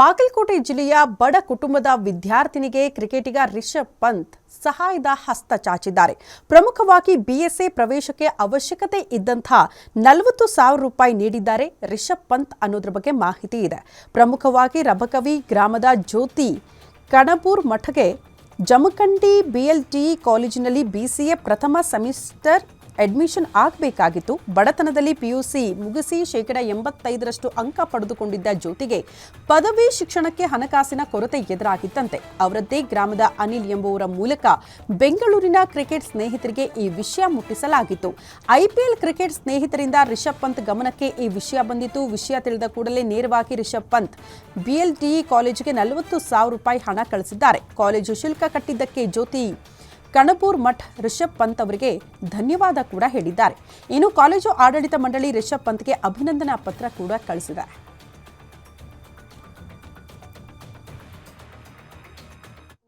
ಬಾಗಲಕೋಟೆ ಜಿಲ್ಲೆಯ ಬಡ ಕುಟುಂಬದ ವಿದ್ಯಾರ್ಥಿನಿಗೆ ಕ್ರಿಕೆಟಿಗ ರಿಷಬ್ ಪಂತ್ ಸಹಾಯದ ಹಸ್ತ ಚಾಚಿದ್ದಾರೆ. ಪ್ರಮುಖವಾಗಿ ಬಿಎಸ್ಎ ಪ್ರವೇಶಕ್ಕೆ ಅವಶ್ಯಕತೆ ಇದ್ದಂತಹ ನಲವತ್ತು ಸಾವಿರ ರೂಪಾಯಿ ನೀಡಿದ್ದಾರೆ ರಿಷಬ್ ಪಂತ್ ಅನ್ನೋದ್ರ ಬಗ್ಗೆ ಮಾಹಿತಿ ಇದೆ. ಪ್ರಮುಖವಾಗಿ ರಬಕವಿ ಗ್ರಾಮದ ಜ್ಯೋತಿ ಕಣಬೂರ್ ಮಠಗೆ ಜಮಖಂಡಿ ಬಿಎಲ್ಟಿ ಕಾಲೇಜಿನಲ್ಲಿ ಬಿಸಿಎ ಪ್ರಥಮ ಸೆಮಿಸ್ಟರ್ ಅಡ್ಮಿಷನ್ ಆಗಬೇಕಾಗಿತ್ತು. ಬಡತನದಲ್ಲಿ ಪಿಯುಸಿ ಮುಗಿಸಿ ಶೇಕಡ ಎಂಬತ್ತೈದರಷ್ಟು ಅಂಕ ಪಡೆದುಕೊಂಡಿದ್ದ ಜ್ಯೋತಿಗೆ ಪದವಿ ಶಿಕ್ಷಣಕ್ಕೆ ಹಣಕಾಸಿನ ಕೊರತೆ ಎದುರಾಗಿತ್ತಂತೆ. ಅವರದ್ದೇ ಗ್ರಾಮದ ಅನಿಲ್ ಎಂಬುವರ ಮೂಲಕ ಬೆಂಗಳೂರಿನ ಕ್ರಿಕೆಟ್ ಸ್ನೇಹಿತರಿಗೆ ಈ ವಿಷಯ ಮುಟ್ಟಿಸಲಾಗಿತ್ತು. ಐಪಿಎಲ್ ಕ್ರಿಕೆಟ್ ಸ್ನೇಹಿತರಿಂದ ರಿಷಬ್ ಪಂತ್ ಗಮನಕ್ಕೆ ಈ ವಿಷಯ ಬಂದಿತ್ತು. ವಿಷಯ ತಿಳಿದ ಕೂಡಲೇ ನೇರವಾಗಿ ರಿಷಬ್ ಪಂತ್ ಬಿಎಲ್ಟಿಇ ಕಾಲೇಜಿಗೆ ನಲವತ್ತು ಸಾವಿರ ರೂಪಾಯಿ ಹಣ ಕಳಿಸಿದ್ದಾರೆ. ಕಾಲೇಜು ಶುಲ್ಕ ಕಟ್ಟಿದ್ದಕ್ಕೆ ಜ್ಯೋತಿ ಕಣಬೂರ್ ಮಠ್ ರಿಷಬ್ ಪಂತ್ ಅವರಿಗೆ ಧನ್ಯವಾದ ಕೂಡ ಹೇಳಿದ್ದಾರೆ. ಇನ್ನು ಕಾಲೇಜು ಆಡಳಿತ ಮಂಡಳಿ ರಿಷಬ್ ಪಂತ್ಗೆ ಅಭಿನಂದನಾ ಪತ್ರ ಕೂಡ ಕಳಿಸಿದೆ.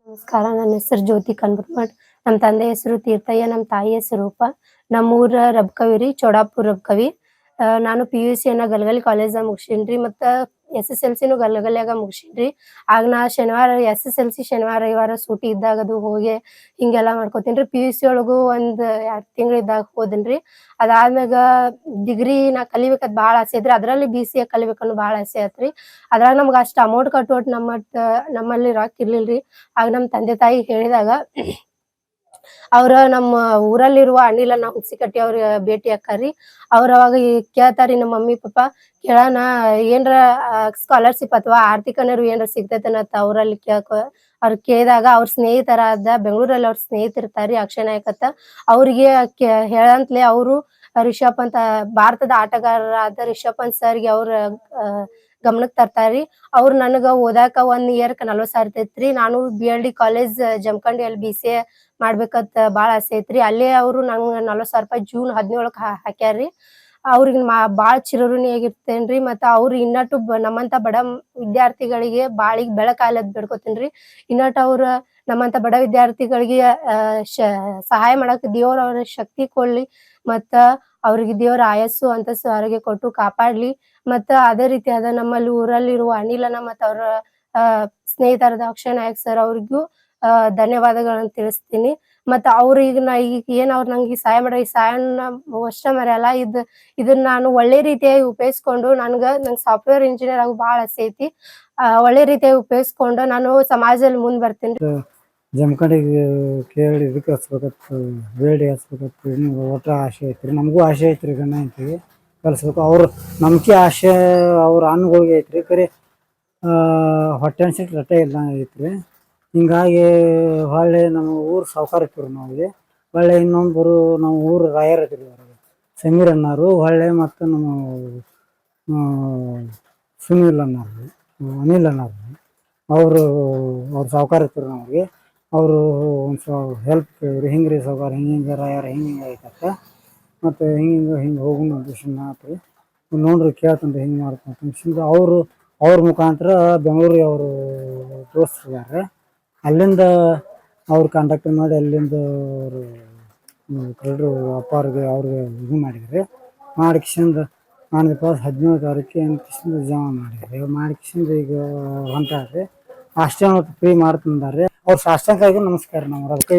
ನಮಸ್ಕಾರ, ನನ್ನ ಹೆಸರು ಜ್ಯೋತಿ ಮಠ. ನಮ್ಮ ತಂದೆ ಹೆಸರು ತೀರ್ಥಯ್ಯ ನಮ್ಮ ತಾಯಿ ಹೆಸರು ರೂಪ. ನಮ್ಮೂರ ರಬ್ಕವಿ ರೀ, ಚೋಡಾಪುರ ರಬ್ಕವಿ ನಾನು ಪಿ ಯು ಸಿಯನ್ನ ಗಲಗಲಿ ಕಾಲೇಜಾಗ ಮುಗಿಸೀನ್ರಿ ಮತ್ತು ಎಸ್ ಎಸ್ ಎಲ್ ಸಿನೂ ಗಲಗಲ್ಯಾಗ ಮುಗಿಸೀನ್ರಿ. ಆಗ ನಾ ಶನಿವಾರ ಎಸ್ ಎಸ್ ಎಲ್ ಸಿ ಶನಿವಾರ, ರವಿವಾರ ಸೂಟಿ ಇದ್ದಾಗ ಅದು ಹೋಗಿ ಹಿಂಗೆಲ್ಲ ಮಾಡ್ಕೋತೀನಿ ಪಿ ಯು ಸಿ ಒಳಗೂ ಒಂದು ಎರಡು ತಿಂಗಳು ಇದ್ದಾಗ ಹೋದಿನ್ರಿ. ಅದಾದ್ಮ್ಯಾಗ ಡಿಗ್ರಿ ನಾ ಕಲಿಬೇಕಾದ್ ಭಾಳ ಆಸೆ ಐತ್ರಿ. ಅದರಲ್ಲಿ ಬಿ ಸಿ ಎ ಕಲಿಬೇಕನ್ನೋ ಭಾಳ ಆಸೆ ಆತ್ರಿ ಅದ್ರಾಗ ನಮ್ಗೆ ಅಷ್ಟು ಅಮೌಂಟ್ ಕಟ್ಟುವಟ್ಟು ನಮ್ಮ, ನಮ್ಮಲ್ಲಿ ರೊಕ್ಕ ಇರ್ಲಿಲ್ರಿ. ಆಗ ನಮ್ಮ ತಂದೆ ತಾಯಿ ಹೇಳಿದಾಗ ಅವ್ರ ನಮ್ಮ ಊರಲ್ಲಿರುವ ಅನಿಲನ್ನ ಕಟ್ಟಿ ಅವ್ರ ಭೇಟಿ ಹಾಕಾರಿ ಅವ್ರ ಅವಾಗ ಕೇಳ್ತಾರಿ ನಮ್ಮ ಮಮ್ಮಿ, ಪಪ್ಪ, ಕೇಳೋಣ, ಏನ್ರ ಸ್ಕಾಲರ್ಶಿಪ್ ಅಥವಾ ಆರ್ಥಿಕ ನೆರವು ಏನ್ರ ಸಿಗ್ತೈತನತ್ತ ಅವ್ರಲ್ಲಿ ಕೇಳ್ಕೊ, ಅವ್ರ ಕೇಳಿದಾಗ ಅವ್ರ ಸ್ನೇಹಿತರಾದ ಬೆಂಗಳೂರಲ್ಲಿ ಅವ್ರ ಸ್ನೇಹಿತರಿರ್ತಾರಿ ಅಕ್ಷಯ ನಾಯಕತ್ತ ಅವ್ರಿಗೆ ಹೇಳಂತ್ಲೆ ಅವರು ರಿಷಬ್ ಅಂತ ಭಾರತದ ಆಟಗಾರರಾದ ರಿಷಬ್ ಪಂತ್ ಸರ್ಗೆ ಅವ್ರ ಆ, ಗಮನಕ್ ತರ್ತಾರಿ ಅವ್ರು ನನಗ ಓದಾಕ ಒಂದ್ ಇಯರ್ ನಲ್ವತ್ ಸಾವಿರ ಇರ್ತೈತ್ರಿ. ನಾನು B L D college Jamkhandi ಅಲ್ಲಿ ಬಿ ಸಿ ಎ ಮಾಡ್ಬೇಕಂತ ಬಾಳ ಆಸೆ ಐತ್ರಿ. ಅಲ್ಲೇ ಅವ್ರು ನಂಗ ನಲ್ವತ್ ಸಾವಿರ ರೂಪಾಯಿ ಜೂನ್ ಹದಿನೇಳಕ್ ಹಾಕ್ಯಾರ್ರಿ. ಅವ್ರಿಗೆ ಬಾಳ ಚಿರಋಣಿಯಾಗಿರ್ತೇನ್ರಿ ಮತ್ತ ಅವ್ರು ಇನ್ನಟ್ಟು ನಮ್ಮಂತ ಬಡ ವಿದ್ಯಾರ್ಥಿಗಳಿಗೆ ಬಾಳಿಗ್ ಬೆಳಕಾಲದ್ ಬಿಡ್ಕೋತೇನ್ರಿ. ಇನ್ನಟ್ಟು ಅವ್ರ ನಮ್ಮಂತ ಬಡ ವಿದ್ಯಾರ್ಥಿಗಳಿಗೆ ಸಹಾಯ ಮಾಡಕ್ ದೇವ್ರ ಅವ್ರ ಶಕ್ತಿ ಕೊಡ್ಲಿ. ಮತ್ತ ಅವ್ರಿಗೆ ದೇವ್ರ ಆಯಸ್ಸು, ಅಂತಸ್ಸು ಆರೋಗ್ಯ ಕೊಟ್ಟು ಕಾಪಾಡ್ಲಿ. ಮತ್ತ ಅದೇ ರೀತಿಯಾದ ನಮ್ಮಲ್ಲಿ ಊರಲ್ಲಿರುವ ಅನಿಲನ ಮತ್ತ ಅವ್ರ ಸ್ನೇಹಿತರಾದ ಅಕ್ಷಯ್ ನಾಯಕ್ ಸರ್ ಅವ್ರಿಗೂ ಅಹ್ ಧನ್ಯವಾದಗಳನ್ನ ತಿಳಿಸ್ತೀನಿ. ಮತ್ತ ಅವ್ರ ಈಗ ನಾ, ಈಗ ಏನ್ ಅವ್ರ ನಂಗೆ ಈ ಸಹಾಯ ಮಾಡೋ ಈ ಸಹಾಯನ ಅಷ್ಟ ಮರೆಯಲ್ಲ. ಇದ್, ಇದನ್ನ ನಾನು ಒಳ್ಳೆ ರೀತಿಯಾಗಿ ಉಪಯೋಗಿಸ್ಕೊಂಡು ನನ್ಗ, ನಂಗೆ ಸಾಫ್ಟ್ವೇರ್ ಇಂಜಿನಿಯರ್ ಆಗಿ ಬಹಳ ಆಸೆ ಐತಿ. ಒಳ್ಳೆ ರೀತಿಯಾಗಿ ಉಪಯೋಗಿಸ್ಕೊಂಡು ನಾನು ಸಮಾಜದಲ್ಲಿ ಮುಂದ್ ಬರ್ತೀನಿ. ಜಮಖಂಡಿಗೆ ಕೇಳಿ ಇದಕ್ಕೆ ಹಚ್ಬೇಕತ್ತು ಬೇಡಿ ಹಚ್ಬೇಕತ್ತು ಇನ್ನು ಒಟ್ಟು ಆಸೆ ಐತ್ರಿ. ನಮಗೂ ಆಸೆ ಐತ್ರಿ ಗಂಡ ಅಂತೀವಿ ಕಲಿಸ್ಬೇಕು. ಅವ್ರ ನಂಬಿಕೆ ಆಸೆ, ಅವ್ರ ಅನ್ನಗಳಿಗೆ ಐತ್ರಿ. ಕರೆ ಹೊಟ್ಟೆ ಅನ್ಸಿಟ್ಟು ರಟ್ಟೆ ಇಲ್ಲ ಐತ್ರಿ. ಹಿಂಗಾಗಿ ಹೊಳ್ಳಿ ನಮ್ಮ ಊರು ಸಾವ್ಕಾರ ಇತ್ತು ನಾವು ಹೊಳ್ಳೆ ಇನ್ನೊಬ್ಬರು ನಮ್ಮ ಊರು ರಾಯರ್ ಐತ್ರಿ ಅವ್ರಿಗೆ ಸಮೀರ್ ಅನ್ನಾರು ಹೊಳ್ಳೆ ಮತ್ತು ನಮ್ಮ ಸುನೀಲ್ ಅನ್ನಾರು ಅನಿಲ್ ಅನ್ನಾರು ಅವರು, ಅವ್ರ ಸಾವ್ಕಾರ ಇತ್ತು ನಮಗೆ ಅವರು ಒಂದು ಸ್ವಲ್ಪ ಹೆಲ್ಪ್ ಕೇಳಿದ್ರು ಹಿಂಗೆ ರೀ ಸಾವ್ಕಾರ, ಹಿಂಗೆ ಹಿಂಗೆ ಯಾರು ಹಿಂಗೆ ಹಿಂಗೆ ಆಯ್ತಕ್ಕ ಮತ್ತು ಹಿಂಗೆ ಹಿಂಗೆ ಹಿಂಗೆ ಹೋಗೋಣ ಡಿಸಿಷನ್ ಆತ್ರಿ. ನೋಡ್ರಿ ಕೇಳ್ತಂದ್ರೆ ಹಿಂಗೆ ಮಾಡ್ಕೊಂತ ಅವರು ಅವ್ರ ಮುಖಾಂತರ ಬೆಂಗಳೂರಿಗೆ ಅವರು ತೋರಿಸ್ತಿದ್ದಾರೆ ಅಲ್ಲಿಂದ ಅವ್ರು ಕಾಂಟ್ಯಾಕ್ಟ್ ಮಾಡಿ ಅಲ್ಲಿಂದ ಅವರು ಕ್ರೆಡ್ರು ಅಪ್ಪ ಅವ್ರಿಗೆ ಅವ್ರಿಗೆ ಇದು ಮಾಡಿದ್ರಿ ಮಾಡಿಕಿಸಿಂದ ನಾನು ಪಾಸ್ ಹದಿನೇಳು ತಾರೀಕು ಏನು ಜಮಾ ಮಾಡಿದ್ರಿ ಮಾಡಿಕಿಸಿಂದ ಈಗ ಹೊಂಟಾರ್ರಿ ಅಷ್ಟೇ ಫ್ರೀ ಮಾಡ್ತಂದಾರ್ರಿ ಅವ್ರ ಸಾಷ್ಟಾಂಗಾಗಿ ನಮಸ್ಕಾರ ನಮ್ಮ ರೊಕ್ಕ